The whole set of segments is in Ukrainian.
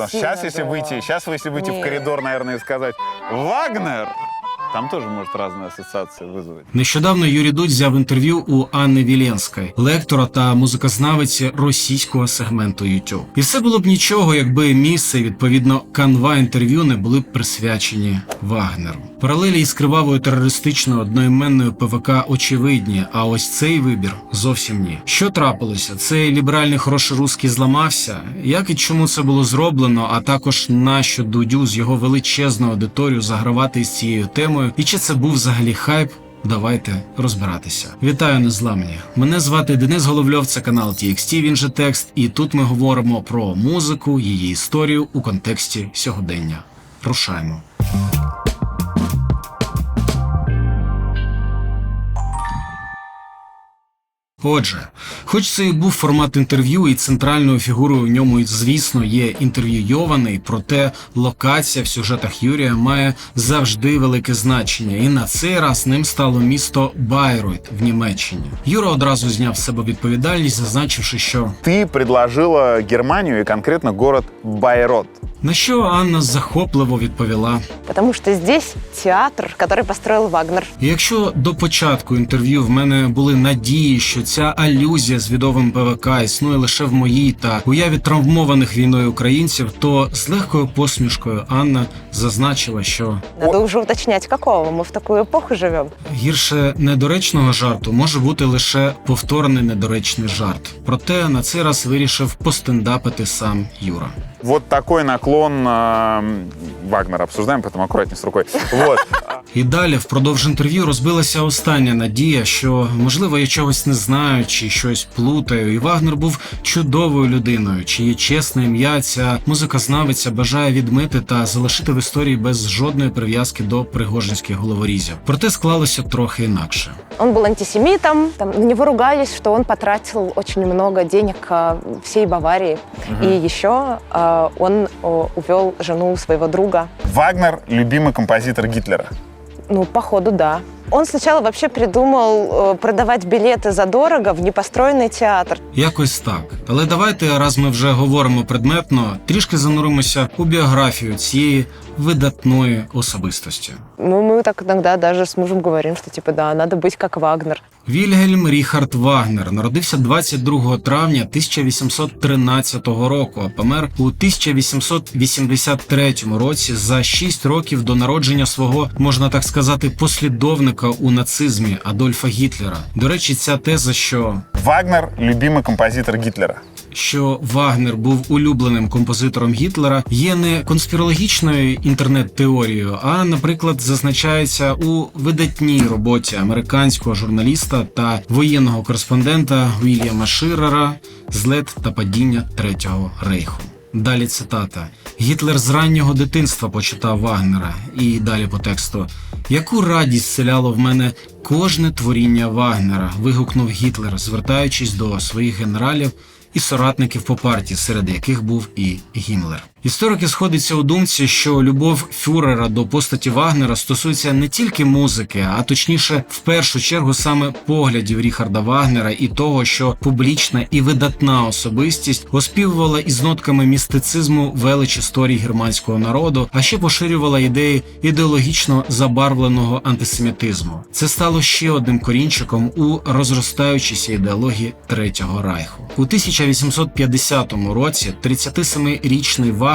Потому что Сильно сейчас, если было. выйти, сейчас, если выйти в Нет. коридор, наверное, и сказать «Вагнер», Там тоже может разные ассоциации вызвать. Нещодавно Юрій Дудь взяв інтерв'ю у Анни Віленської, лектора та музикознавиці російського сегменту YouTube. І все було б нічого, якби місце, відповідно, канва інтерв'ю не були б присвячені Вагнеру. Паралелі із кривавою терористичною одноіменною ПВК очевидні, а ось цей вибір зовсім ні. Що трапилося? Цей ліберальний хороший русський зламався. Як і чому це було зроблено, а також нащо Дудю з його величезною аудиторією загравати із цією темою, і чи це був взагалі хайп? Давайте розбиратися. Вітаю незламні. Мене звати Денис Головльов, це канал TXT, він же текст, і тут ми говоримо про музику, її історію у контексті сьогодення. Рушаємо. Отже, хоч це і був формат інтерв'ю, і центральною фігурою в ньому, звісно, є інтерв'юйований, проте локація в сюжетах Юрія має завжди велике значення, і на цей раз ним стало місто Байройт в Німеччині. Юра одразу зняв з себе відповідальність, зазначивши, що Ты предложила Германию и конкретно город Байрот. на що Анна захопливо відповіла. Потому что здесь театр, который построил Вагнер. І якщо до початку інтерв'ю в мене були надії, що ця алюзія з відомим ПВК існує лише в моїй та уяві травмованих війною українців, то з легкою посмішкою Анна зазначила, що Надо уже уточнять, какого. Мы в такую эпоху живем. гірше недоречного жарту може бути лише повторений недоречний жарт. Проте на цей раз вирішив постендапити сам Юра. Вот такой наклон э, Вагнера обсуждаем, поэтому аккуратнее с рукой. Вот. І далі впродовж інтерв'ю розбилася остання надія, що можливо я чогось не знаю чи щось плутаю. І Вагнер був чудовою людиною, чиє чесне ім'я ця музикознавиця бажає відмити та залишити в історії без жодної прив'язки до пригожинських головорізів. Проте склалося трохи інакше. Он был антисемитом, там, на него ругались, что он потратил очень много денег а, всей Баварии. И еще а, он о, увел жену своего друга. Вагнер – любимый композитор Гитлера. Ну, походу, да. Он сначала вообще придумал э, продавать билеты задорого в непостроенный театр. Якось так. Але давайте, раз ми вже говоримо предметно, трішки зануримося у біографію цієї видатної особистості. Ну, мы так иногда даже с мужем говорим, что типа, да, надо быть как Вагнер. Вільгельм Ріхард Вагнер народився 22 травня 1813 року, а помер у 1883 році за 6 років до народження свого, можна так сказати, послідовника у нацизмі Адольфа Гітлера. До речі, ця теза, що Вагнер – любимий композитор Гитлера. Що Вагнер був улюбленим композитором Гітлера, є не конспірологічною інтернет-теорією, а, наприклад, зазначається у видатній роботі американського журналіста та воєнного кореспондента Вільяма Ширера «Злет та падіння Третього рейху. Далі цитата: Гітлер з раннього дитинства почитав Вагнера, і далі по тексту. Яку радість селяло в мене кожне творіння Вагнера? вигукнув Гітлер, звертаючись до своїх генералів і соратників по партії, серед яких був і Гімлер. Історики сходяться у думці, що любов фюрера до постаті Вагнера стосується не тільки музики, а точніше, в першу чергу саме поглядів Ріхарда Вагнера і того, що публічна і видатна особистість оспівувала із нотками містицизму велич історії германського народу, а ще поширювала ідеї ідеологічно забарвленого антисемітизму. Це стало ще одним корінчиком у розростаючійся ідеології Третього Райху. У 1850 році 37-річний Вагнер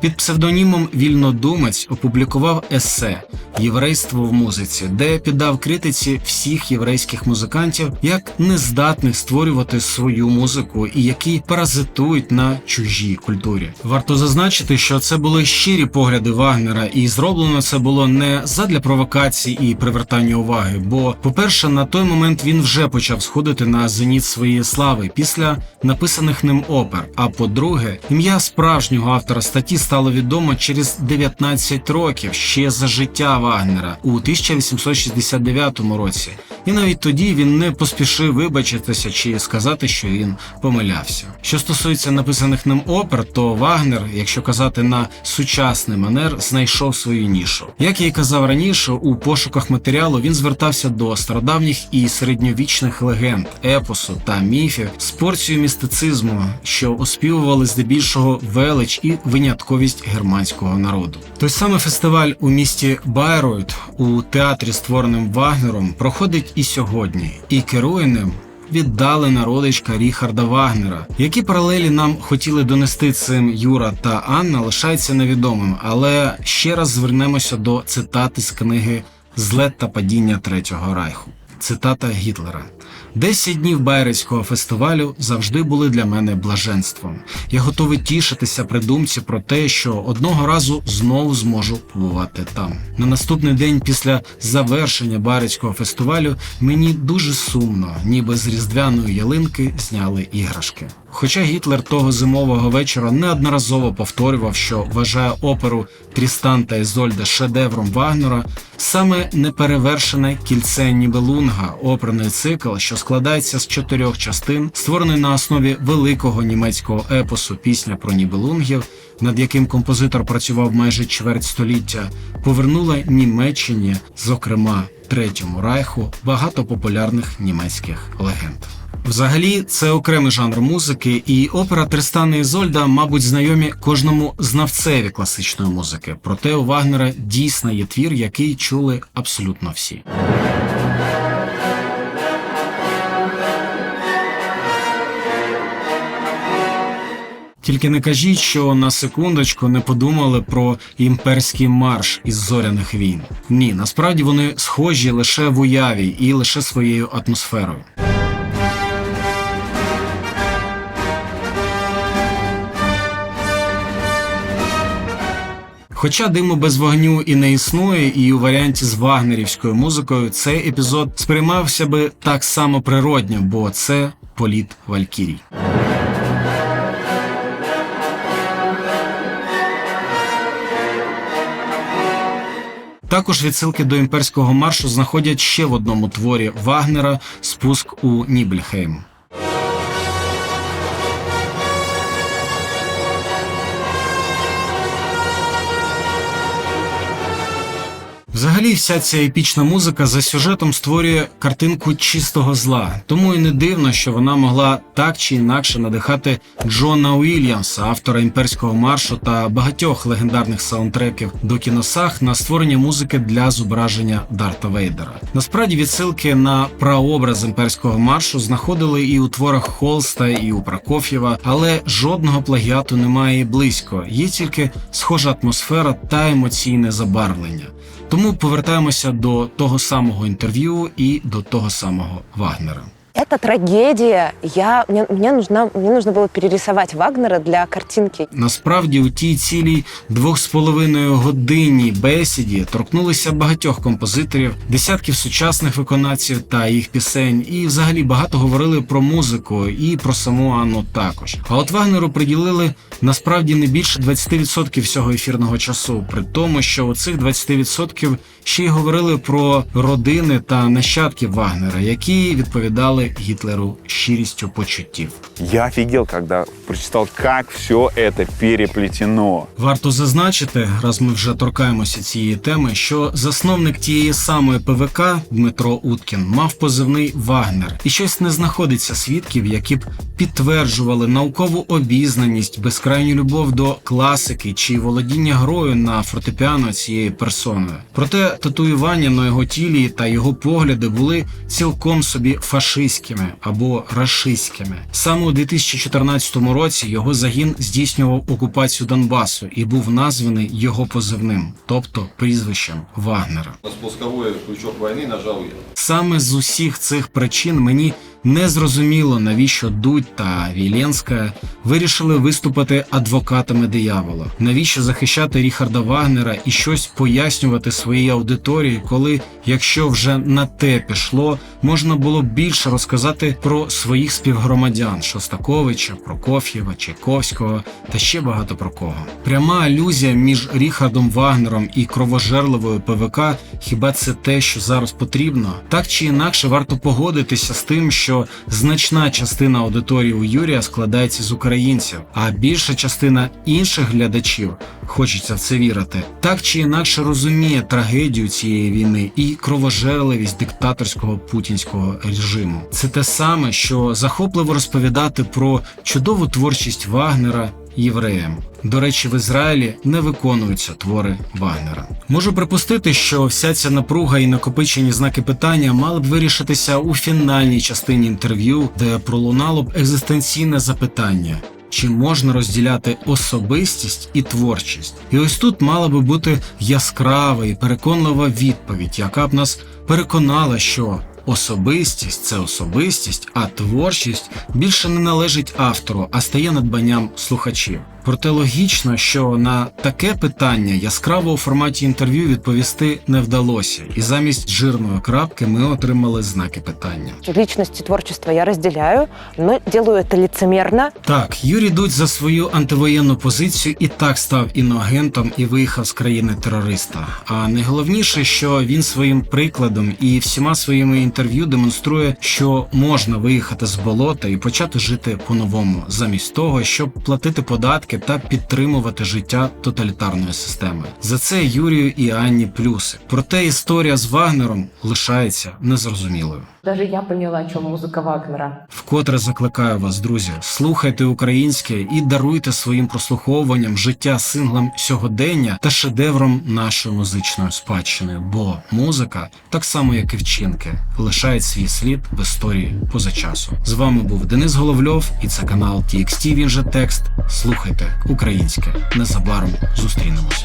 під псевдонімом Вільнодумець опублікував есе Єврейство в музиці, де піддав критиці всіх єврейських музикантів як нездатних створювати свою музику і які паразитують на чужій культурі. Варто зазначити, що це були щирі погляди Вагнера, і зроблено це було не задля провокацій і привертання уваги. Бо, по-перше, на той момент він вже почав сходити на зеніт своєї слави після написаних ним опер. А по-друге, ім'я справжнього автора статті стало відомо через 19 років ще за життя Вагнера у 1869 році. І навіть тоді він не поспішив вибачитися чи сказати, що він помилявся. Що стосується написаних ним опер, то Вагнер, якщо казати на сучасний манер, знайшов свою нішу. Як я й казав раніше, у пошуках матеріалу він звертався до стародавніх і середньовічних легенд, епосу та міфів з порцією містицизму, що оспівували здебільшого велич і винятковість германського народу. Той самий фестиваль у місті Байройт у театрі, створеним Вагнером, проходить і сьогодні, і керує ним. Віддалена родичка Ріхарда Вагнера. Які паралелі нам хотіли донести цим Юра та Анна, лишається невідомим, але ще раз звернемося до цитати з книги Злет та падіння Третього Райху. Цитата Гітлера: Десять днів Байрецького фестивалю завжди були для мене блаженством. Я готовий тішитися при думці про те, що одного разу знову зможу побувати там. На наступний день після завершення Байрецького фестивалю мені дуже сумно, ніби з різдвяної ялинки зняли іграшки. Хоча Гітлер того зимового вечора неодноразово повторював, що вважає оперу Трістан та Ізольда шедевром Вагнера, саме неперевершене кільце Нібелунга, оперний цикл, що складається з чотирьох частин, створений на основі великого німецького епосу Пісня про Нібелунгів, над яким композитор працював майже чверть століття, повернула Німеччині, зокрема Третьому Райху, багато популярних німецьких легенд. Взагалі, це окремий жанр музики, і опера Тристана Ізольда, мабуть, знайомі кожному знавцеві класичної музики. Проте у Вагнера дійсно є твір, який чули абсолютно всі. Тільки не кажіть, що на секундочку не подумали про імперський марш із зоряних війн. Ні, насправді вони схожі лише в уяві і лише своєю атмосферою. Хоча диму без вогню і не існує, і у варіанті з вагнерівською музикою цей епізод сприймався би так само природньо, бо це політ Валькірій. Також відсилки до імперського маршу знаходять ще в одному творі Вагнера Спуск у Нібельхейм. Взагалі, вся ця епічна музика за сюжетом створює картинку чистого зла, тому і не дивно, що вона могла так чи інакше надихати Джона Уільямса, автора імперського маршу та багатьох легендарних саундтреків до кіносах на створення музики для зображення Дарта Вейдера. Насправді відсилки на праобраз імперського маршу знаходили і у творах Холста, і у Прокоф'єва, але жодного плагіату немає і близько. Є тільки схожа атмосфера та емоційне забарвлення. Тому повертаємося до того самого інтерв'ю і до того самого Вагнера. Это трагедия. Я, мне, мне, нужна, мне нужно было перерисовать Вагнера для картинки. Насправді у тій цілій двох з половиною годинній бесіді торкнулися багатьох композиторів, десятків сучасних виконавців та їх пісень, і взагалі багато говорили про музику і про саму Анну також. А от Вагнеру приділили насправді не більше 20% всього ефірного часу, при тому, що у цих 20% ще й говорили про родини та нащадків Вагнера, які відповідали Гітлеру щирістю почуттів. Я офигел, когда прочитал, как все это переплетено. Варто зазначити, раз ми вже торкаємося цієї теми, що засновник тієї самої ПВК Дмитро Уткін мав позивний Вагнер, і щось не знаходиться свідків, які б підтверджували наукову обізнаність, безкрайню любов до класики чи володіння грою на фортепіано цієї персоною. Проте татуювання на його тілі та його погляди були цілком собі фашистськими або рашистськими. Саме у 2014 році його загін здійснював окупацію Донбасу і був названий його позивним, тобто прізвищем Вагнера. На спусковой крючок війни нажав я. Саме з усіх цих причин мені не зрозуміло, навіщо Дудь та Віленська вирішили виступити адвокатами диявола. Навіщо захищати Ріхарда Вагнера і щось пояснювати своїй аудиторії, коли, якщо вже на те пішло, можна було більше розказати про своїх співгромадян Шостаковича, Прокоф'єва, Чайковського та ще багато про кого. Пряма алюзія між Ріхардом Вагнером і кровожерливою ПВК. Хіба це те, що зараз потрібно? Так чи інакше варто погодитися з тим, що значна частина аудиторії у Юрія складається з українців, а більша частина інших глядачів, хочеться в це вірити, так чи інакше розуміє трагедію цієї війни і кровожерливість диктаторського путінського режиму. Це те саме, що захопливо розповідати про чудову творчість Вагнера євреям. До речі, в Ізраїлі не виконуються твори Вагнера. Можу припустити, що вся ця напруга і накопичені знаки питання мали б вирішитися у фінальній частині інтерв'ю, де пролунало б екзистенційне запитання. Чи можна розділяти особистість і творчість? І ось тут мала би бути яскрава і переконлива відповідь, яка б нас переконала, що особистість це особистість, а творчість більше не належить автору, а стає надбанням слухачів. Проте логічно, що на таке питання яскраво у форматі інтерв'ю відповісти не вдалося, і замість жирної крапки ми отримали знаки питання. Личность и творчество я разделяю, но делаю это лицемерно. Так, Юрій Дудь за свою антивоєнну позицію і так став іноагентом і виїхав з країни терориста. А найголовніше, що він своїм прикладом і всіма своїми інтерв'ю демонструє, що можна виїхати з болота і почати жити по-новому, замість того, щоб платити податки та підтримувати життя тоталітарної системи. За це Юрію і Анні плюси. Проте історія з Вагнером лишається незрозумілою. Даже я поняла, о чем музыка Вагнера. Вкотре закликаю вас, друзі, слухайте українське і даруйте своїм прослуховуванням життя синглам сьогодення та шедевром нашої музичної спадщини. Бо музика, так само як і вчинки, лишає свій слід в історії поза часу. З вами був Денис Головльов, і це канал TXT, Він же текст. Слухайте українське. Незабаром зустрінемось.